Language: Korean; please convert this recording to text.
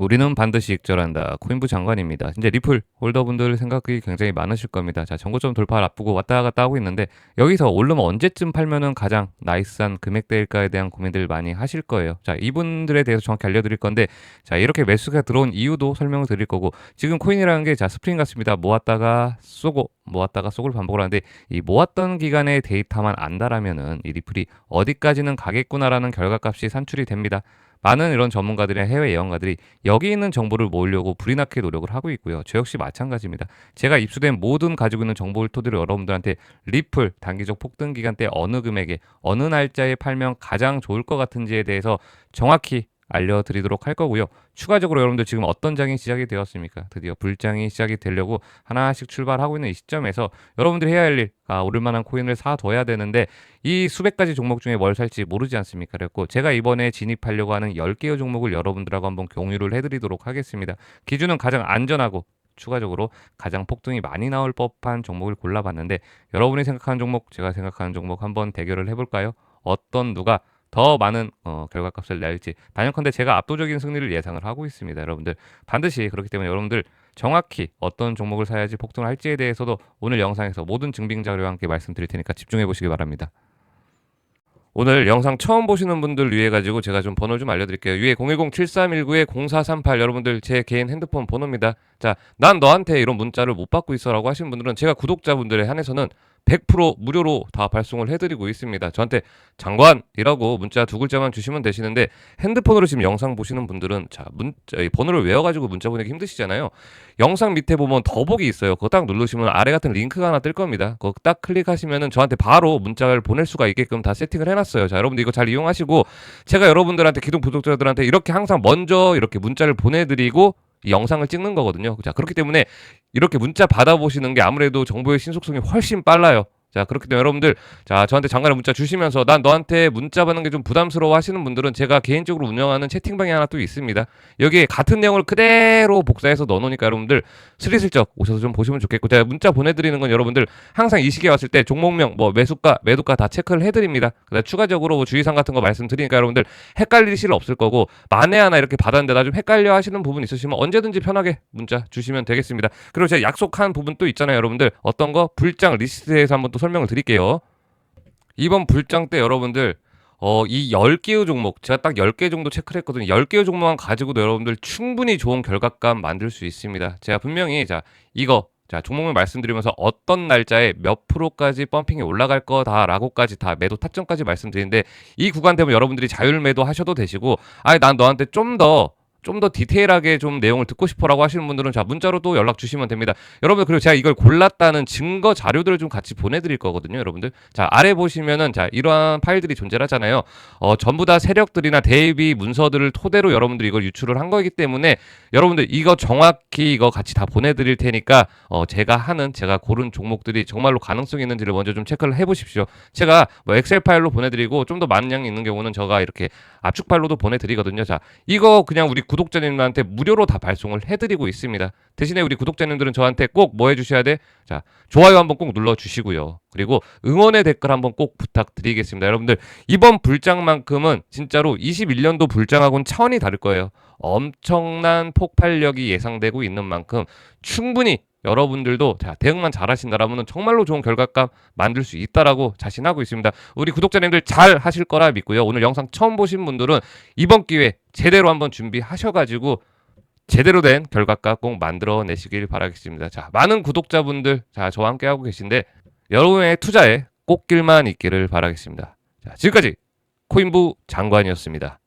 우리는 반드시 익절한다. 코인부 장관입니다. 이제 리플 홀더분들 생각이 굉장히 많으실 겁니다. 자, 정고점 돌파를 앞두고 왔다 갔다 하고 있는데 여기서 오르면 언제쯤 팔면은 가장 나이스한 금액대일까에 대한 고민들 많이 하실 거예요. 자, 이분들에 대해서 정확히 알려드릴 건데 자, 이렇게 매수가 들어온 이유도 설명을 드릴 거고 지금 코인이라는 게 자, 스프링 같습니다. 모았다가 쏘고 모았다가 쏘고를 반복을 하는데 이 모았던 기간의 데이터만 안다라면은 이 리플이 어디까지는 가겠구나라는 결과값이 산출이 됩니다. 많은 이런 전문가들이나 해외 예언가들이 여기 있는 정보를 모으려고 불이 나게 노력을 하고 있고요. 저 역시 마찬가지입니다. 제가 입수된 모든 가지고 있는 정보를 토대로 여러분들한테 리플 단기적 폭등 기간 때 어느 금액에 어느 날짜에 팔면 가장 좋을 것 같은지에 대해서 정확히 알려드리도록 할 거고요. 추가적으로 여러분들 지금 어떤 장이 시작이 되었습니까? 드디어 불장이 시작이 되려고 하나씩 출발하고 있는 이 시점에서 여러분들이 해야 할 일, 아, 오를 만한 코인을 사둬야 되는데 이 수백 가지 종목 중에 뭘 살지 모르지 않습니까? 그랬고 제가 이번에 진입하려고 하는 10개의 종목을 여러분들하고 한번 공유를 해드리도록 하겠습니다. 기준은 가장 안전하고 추가적으로 가장 폭등이 많이 나올 법한 종목을 골라봤는데 여러분이 생각하는 종목, 제가 생각하는 종목 한번 대결을 해볼까요? 어떤 누가 더 많은 어, 결과값을 낼지 단연컨대 제가 압도적인 승리를 예상을 하고 있습니다. 여러분들 반드시 그렇기 때문에 여러분들 정확히 어떤 종목을 사야지 폭등을 할지에 대해서도 오늘 영상에서 모든 증빙 자료와 함께 말씀드릴 테니까 집중해 보시기 바랍니다. 오늘 영상 처음 보시는 분들 위해 가지고 제가 좀 번호 좀 알려드릴게요. 위에 010-7319-0438 여러분들 제 개인 핸드폰 번호입니다. 자, 난 너한테 이런 문자를 못 받고 있어라고 하시는 분들은 제가 구독자분들에 한해서는 100% 무료로 다 발송을 해드리고 있습니다. 저한테 장관이라고 문자 두 글자만 주시면 되시는데 핸드폰으로 지금 영상 보시는 분들은 자 문자 이 번호를 외워가지고 문자 보내기 힘드시잖아요. 영상 밑에 보면 더보기 있어요. 그거 딱 누르시면 아래 같은 링크가 하나 뜰 겁니다. 그거 딱 클릭하시면은 저한테 바로 문자를 보낼 수가 있게끔 다 세팅을 해놨어요. 자 여러분들 이거 잘 이용하시고 제가 여러분들한테 기존 구독자들한테 이렇게 항상 먼저 이렇게 문자를 보내드리고 이 영상을 찍는 거거든요. 자 그렇기 때문에 이렇게 문자 받아보시는 게 아무래도 정보의 신속성이 훨씬 빨라요. 자 그렇기 때문에 여러분들 자 저한테 장관의 문자 주시면서 난 너한테 문자 받는 게 좀 부담스러워 하시는 분들은 제가 개인적으로 운영하는 채팅방이 하나 또 있습니다. 여기에 같은 내용을 그대로 복사해서 넣어놓으니까 여러분들 스리슬쩍 오셔서 좀 보시면 좋겠고 제가 문자 보내드리는 건 여러분들 항상 이 시기에 왔을 때 종목명 뭐 매수가 매도가 다 체크를 해드립니다. 그다음 추가적으로 뭐 주의사항 같은 거 말씀드리니까 여러분들 헷갈릴 일 없을 거고 만에 하나 이렇게 받았는데 나 좀 헷갈려 하시는 부분 있으시면 언제든지 편하게 문자 주시면 되겠습니다. 그리고 제가 약속한 부분 또 있잖아요 여러분들. 어떤 거? 불장 리스트에서 한번 또 설명을 드릴게요. 이번 불장 때 여러분들 어, 이 10개의 종목, 제가 딱 10개 정도 체크를 했거든요. 10개의 종목만 가지고도 여러분들 충분히 좋은 결과감 만들 수 있습니다. 제가 분명히, 자, 이거, 자, 종목을 말씀드리면서 어떤 날짜에 몇 프로까지 펌핑이 올라갈 거다라고까지 다 매도 타점까지 말씀드리는데 이 구간 되면 여러분들이 자율 매도 하셔도 되시고, 아니, 난 너한테 좀 더, 좀 더 디테일하게 좀 내용을 듣고 싶어라고 하시는 분들은 자 문자로 또 연락 주시면 됩니다. 여러분 그리고 제가 이걸 골랐다는 증거 자료들을 좀 같이 보내드릴 거거든요, 여러분들. 자 아래 보시면은 자 이러한 파일들이 존재하잖아요. 어 전부 다 세력들이나 대비 문서들을 토대로 여러분들이 이걸 유출을 한 거이기 때문에 여러분들 이거 정확히 이거 같이 다 보내드릴 테니까 어 제가 하는 제가 고른 종목들이 정말로 가능성 이 있는지를 먼저 좀 체크를 해보십시오. 제가 뭐 엑셀 파일로 보내드리고 좀 더 많은 양이 있는 경우는 제가 이렇게 압축 파일로도 보내드리거든요. 자 이거 그냥 우리 구독자님들한테 무료로 다 발송을 해드리고 있습니다. 대신에 우리 구독자님들은 저한테 꼭 뭐 해주셔야 돼? 자, 좋아요 한번 꼭 눌러주시고요. 그리고 응원의 댓글 한번 꼭 부탁드리겠습니다. 여러분들, 이번 불장만큼은 진짜로 21년도 불장하고는 차원이 다를 거예요. 엄청난 폭발력이 예상되고 있는 만큼 충분히 여러분들도 자 대응만 잘하신다라면 정말로 좋은 결과감 만들 수 있다라고 자신하고 있습니다. 우리 구독자님들 잘 하실 거라 믿고요. 오늘 영상 처음 보신 분들은 이번 기회 제대로 한번 준비하셔가지고 제대로 된 결과값 꼭 만들어내시길 바라겠습니다. 자 많은 구독자분들 자 저와 함께 하고 계신데 여러분의 투자에 꽃길만 있기를 바라겠습니다. 자 지금까지 코인부 장관이었습니다.